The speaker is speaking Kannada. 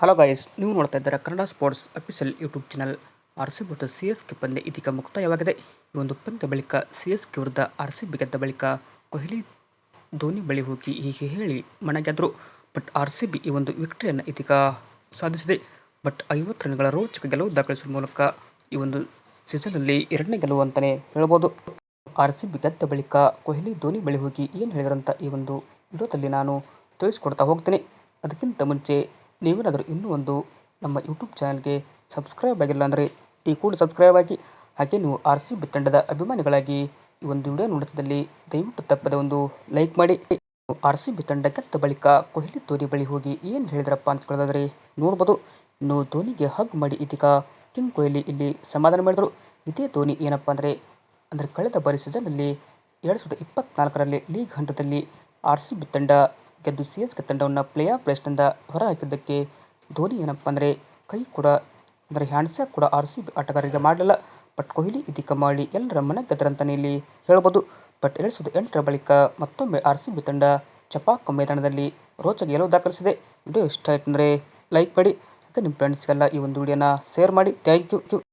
ಹಲೋ ಗಾಯ್ಸ್ ನೀವು ನೋಡ್ತಾ ಇದ್ದಾರೆ Kannada sports official YouTube channel R C ವಿರುದ್ಧ ಸಿ ಎಸ್ ಕೆ ಪಂದ್ಯ ಇದೀಗ ಮುಕ್ತಾಯವಾಗಿದೆ. ಈ ಒಂದು ಪಂದ್ಯ ಬಳಿಕ ಸಿ ಎಸ್ ಕೆ ವಿರುದ್ಧ ಆರ್ ಸಿ ಬಿ ಗೆದ್ದ ಬಳಿಕ ಕೊಹ್ಲಿ ಧೋನಿ ಬಳಿ ಹೋಗಿ ಹೀಗೆ ಹೇಳಿ ಮನೆಗೆದ್ರು ಬಟ್ ಆರ್ ಸಿ ಬಿ ಈ ಒಂದು ವಿಕ್ಟರಿಯನ್ನು ಇದೀಗ ಸಾಧಿಸಿದೆ. ಬಟ್ ಐವತ್ತು ರನ್ಗಳ ರೋಚಕ ಗೆಲುವು ದಾಖಲಿಸುವ ಮೂಲಕ ಈ ಒಂದು ಸೀಸನ್ನಲ್ಲಿ ಎರಡನೇ ಗೆಲುವು ಅಂತಲೇ ಹೇಳ್ಬೋದು. ಆರ್ ಸಿ ಬಿ ಗೆದ್ದ ಬಳಿಕ ಕೊಹ್ಲಿ ಧೋನಿ ಬಳಿ ಹೋಗಿ ಏನು ಹೇಳಿದ್ರಂತ ಈ ಒಂದು ವಿಡಿಯೋದಲ್ಲಿ ನಾನು ತಿಳಿಸ್ಕೊಡ್ತಾ ಹೋಗ್ತೀನಿ. ಅದಕ್ಕಿಂತ ಮುಂಚೆ ನೀವೇನಾದರೂ ಇನ್ನೂ ಒಂದು ನಮ್ಮ ಯೂಟ್ಯೂಬ್ ಚಾನಲ್ಗೆ ಸಬ್ಸ್ಕ್ರೈಬ್ ಆಗಿಲ್ಲ ಅಂದರೆ ಈ ಕೂಡ ಸಬ್ಸ್ಕ್ರೈಬ್ ಆಗಿ, ಹಾಗೆ ನೀವು ಆರ್ ಸಿ ಬಿ ತಂಡದ ಅಭಿಮಾನಿಗಳಾಗಿ ಈ ಒಂದು ವಿಡಿಯೋ ನೋಡುತ್ತಿದ್ದಲ್ಲಿ ದಯವಿಟ್ಟು ತಪ್ಪದ ಒಂದು ಲೈಕ್ ಮಾಡಿ. ಆರ್ ಸಿ ಬಿ ತಂಡ ಗೆದ್ದ ಬಳಿಕ ಕೊಹ್ಲಿ ಧೋನಿ ಬಳಿ ಹೋಗಿ ಏನು ಹೇಳಿದ್ರಪ್ಪ ಅಂತ ಕೇಳೋದಾದರೆ ನೋಡ್ಬೋದು. ಇನ್ನು ಧೋನಿಗೆ ಹಗ್ ಮಾಡಿ ಇದೀಗ ಕಿಂಗ್ ಕೊಹ್ಲಿ ಇಲ್ಲಿ ಸಮಾಧಾನ ಮಾಡಿದರು. ಇದೇ ಧೋನಿ ಏನಪ್ಪ ಅಂದರೆ ಅಂದರೆ ಕಳೆದ ಬಾರಿ ಸೀಸನ್ನಲ್ಲಿ ಎರಡು ಸಾವಿರದ ಇಪ್ಪತ್ತ್ನಾಲ್ಕರಲ್ಲಿ ಲೀಗ್ ಹಂತದಲ್ಲಿ ಆರ್ ಸಿ ಬಿ ತಂಡ ಗೆದ್ದು ಸಿ ಎಸ್ ಕೆ ತಂಡವನ್ನು ಪ್ಲೇ ಆಫ್ ರೇಸ್ನಿಂದ ಹೊರಹಾಕಿದ್ದಕ್ಕೆ ಧೋನಿ ಏನಪ್ಪ ಅಂದರೆ ಕೈ ಕೂಡ ಅಂದರೆ ಹ್ಯಾಂಡ್ಸ್ಯಾಕ್ ಕೂಡ ಆರ್ ಸಿ ಬಿ ಆಟಗಾರರಿಗೆ ಮಾಡಲಿಲ್ಲ. ಬಟ್ ಕೊಹ್ಲಿ ಇದೀಗ ಮಾಡಿ ಎಲ್ಲರ ಮನೆ ಗೆದ್ದರಂತಲೇ ಇಲ್ಲಿ ಹೇಳ್ಬೋದು. ಬಟ್ ಎರಡು ಸಾವಿರದ ಎಂಟರ ಬಳಿಕ ಮತ್ತೊಮ್ಮೆ ಆರ್ ಸಿ ಬಿ ತಂಡ ಚಪಾಕ ಮೈದಾನದಲ್ಲಿ ರೋಚಕ ಗೆಲುವು ದಾಖಲಿಸಿದೆ. ವಿಡಿಯೋ ಇಷ್ಟ ಆಯ್ತು ಅಂದರೆ ಲೈಕ್ ಮಾಡಿ. ಹಾಗೆ ನಿಮ್ಮ ಫ್ರೆಂಡ್ಸ್ಗೆಲ್ಲ ಈ ಒಂದು ವಿಡಿಯೋನ ಶೇರ್ ಮಾಡಿ. Thank you